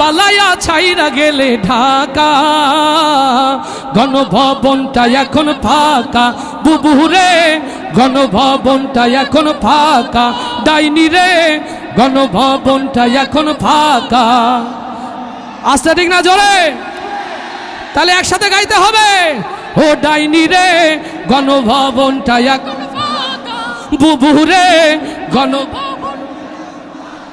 পালাইয়া ছাইরা গেলে ঢাকা। গণভবনটা এখন ফাঁকা। বুবুরে গণভবনটা এখন ফাঁকা। ডাইনি রে, গণভবনটা এখন ফাঁকা। আসতে ঠিক না জোরে? তাহলে একসাথে গাইতে হবে। ও ডাইনি রে, গণভবনটা এক বুবুরে গণভবন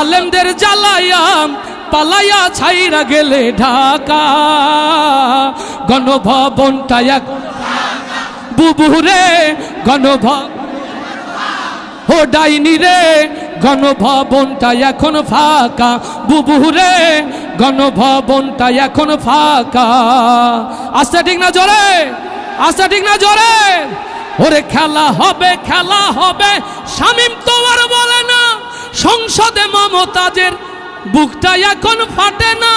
আলেমদের জ্বালাইয়া, পালাইয়া ছাইরা গেলে ঢাকা। গণভবনটা এখন বুবুরে গণভব ও ডাইনি রে, গণভবনটা এখন ফাঁকা। বুবুরে গণভবনটা এখন ফাঁকা। আস্তে ঠিক না জোরে? আস্তে ঠিক না জোরে? ওরে খেলা হবে খেলা হবে। শামিম তোমার বলে সংসদে মমতাজের বুকটা এখন ফাটে না।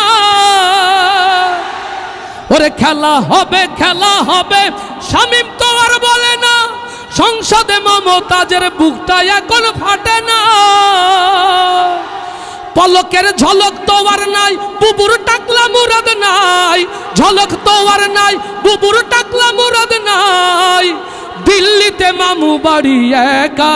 ওরে খেলা হবে খেলা হবে, শামিম তো আর বলে না, সংসদে মমতাজের বুকটা এখন ফাটে না। পলকের ঝলক তো আর নাই, বুবুর টাকলা মুরাদ নাই, ঝলক তো আর নাই, বুবুর টাকলা মুরাদ নাই। দিল্লিতে মামু বাড়ি একা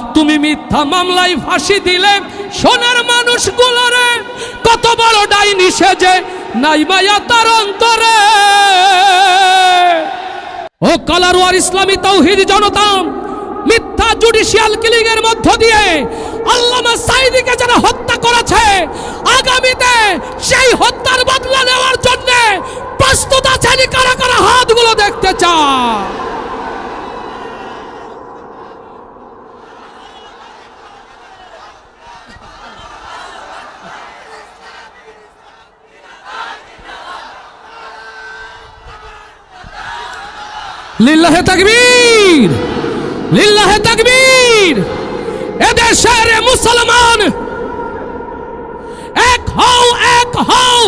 তুমি মিথ্যা মামলায় ফাঁসি দিলে সোনার মানুষগুলোরে কত বড় ডাইনি সেজে, নাই মায়া তার অন্তরে। ও কালারওয়ার ইসলামী তৌহিদ জনতা, মিথ্যা জুডিশিয়াল কিলিং এর মধ্য দিয়ে আল্লামা সাইদিকে যারা হত্যা করেছে, আগামীতে সেই হত্যার বদলা নেওয়ার জন্য প্রস্তুত আছেন কারা কারা হাতগুলো দেখতে চায় লিল্লাহে তাকবীর লিল্লাহে তাকবীর। এদেশের মুসলমান, এক হও এক হও।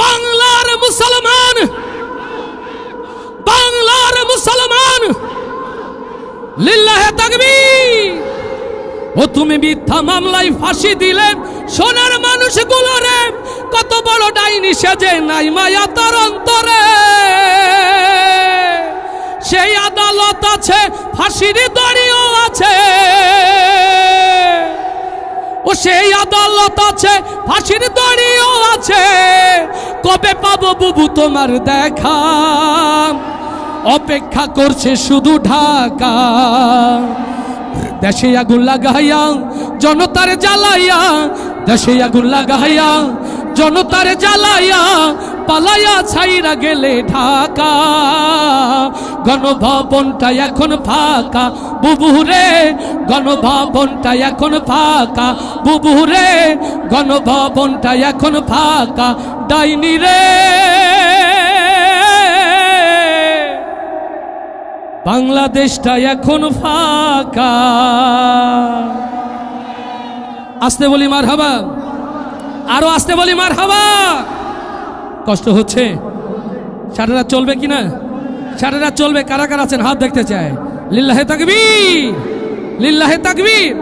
বাংলার মুসলমান বাংলার মুসলমান, লিল্লাহে তাকবীর। ও তুমি মিথ্যা মামলায় ফাঁসি দিলে, সোনার মানুষগুলোরে কত বড় ডাইনি সেজে নাই মায়া তার অন্তরে। সেই আদালত আছে, ফাঁসির দড়িও আছে। ও সেই আদালত আছে, ফাঁসির দড়িও আছে। কবে পাবো বুবু তোমার দেখা? অপেক্ষা করছে শুধু ঢাকা। দেশে আগুন লাগাইয়া, জনতার জ্বালাইয়া, দেশে আগুন লাগাইয়া জনতার জ্বালাইয়া পালায়া ছাইরা গেলে ঢাকা। গণভবনটা এখন ফাঁকা, বুবুরে, গণভবনটা এখন ফাঁকা, বুবুরে, গণভবনটা এখন ফাঁকা। ডাইনি রে। বাংলাদেশটা এখন ফাঁকা। আসতে বলি মার হাবা আরও আসতে বলি মার হাবা কষ্ট হচ্ছে। সারা রাত চলবে কি না সারা রাত চলবে। কারা কারা আছেন? হাত দেখতে চায়। লিল্লাহে তাকবীর। লিল্লাহে তাকবীর।